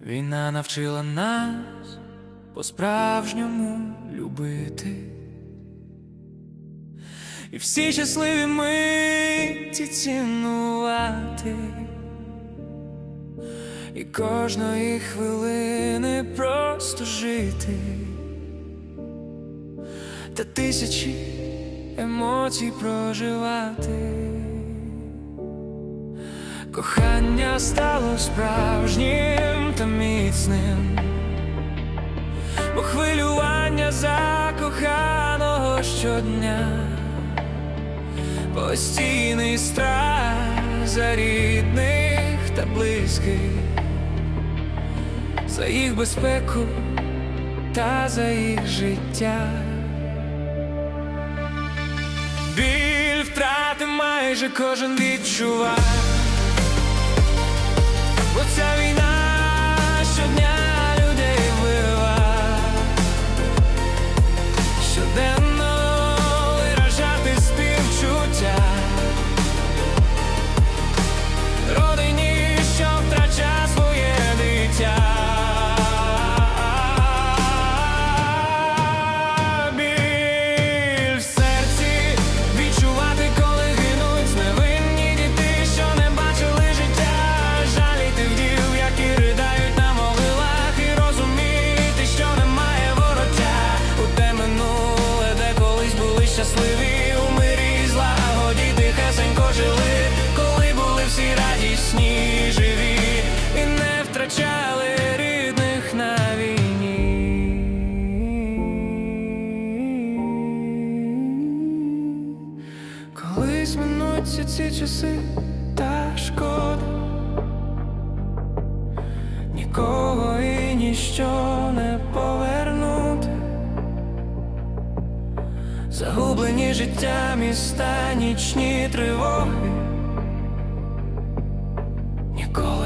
Війна навчила нас по-справжньому любити. І всі щасливі миті цінувати. І кожної хвилини просто жити. Та тисячі емоцій проживати. Кохання стало справжнім та міцним, бо хвилювання за коханого щодня, постійний страх за рідних та близьких, за їх безпеку та за їх життя. Біль втрати майже кожен відчуває. Колись ці часи та шкода, нікого і ніщо не повернути, загублені життя міста, нічні тривоги. Ніколи